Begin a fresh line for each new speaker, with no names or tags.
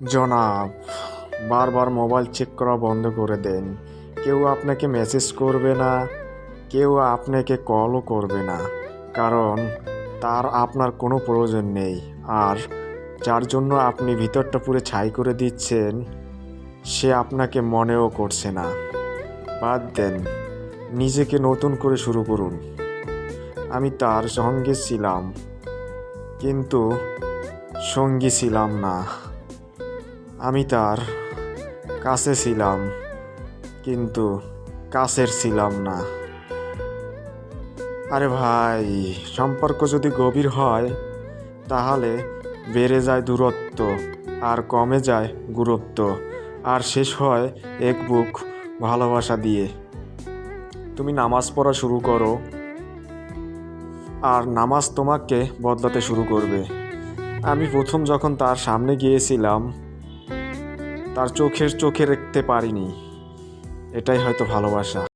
জনাব, বারবার mobile check করা বন্ধ করে দেন। কেউ আপনাকে মেসেজ করবে না, কেউ আপনাকে কলও করবে না, কারণ তার আপনার কোনো প্রয়োজন নেই। আর যার জন্য আপনি ভিতরটা পুরো ছাই করে দিচ্ছেন, সে আপনাকে মনেও করছে না। বাদ দেন, নিজেকে নতুন করে শুরু করুন। আমি তার সঙ্গে ছিলাম, কিন্তু সঙ্গী ছিলাম না। আমি তার কাছে ছিলাম, কিন্তু কাছের ছিলাম না। আরে ভাই, সম্পর্ক যদি গভীর হয়, তাহলে বেড়ে যায় দূরত্ব, আর কমে যায় গুরুত্ব, আর শেষ হয় এক বুক ভালোবাসা দিয়ে। তুমি নামাজ পড়া শুরু করো, আর নামাজ তোমাকে বদলাতে শুরু করবে। আমি প্রথম যখন তার সামনে গিয়েছিলাম তার চোখের চোখে রাখতে পারিনি। এটাই হয়তো ভালোবাসা।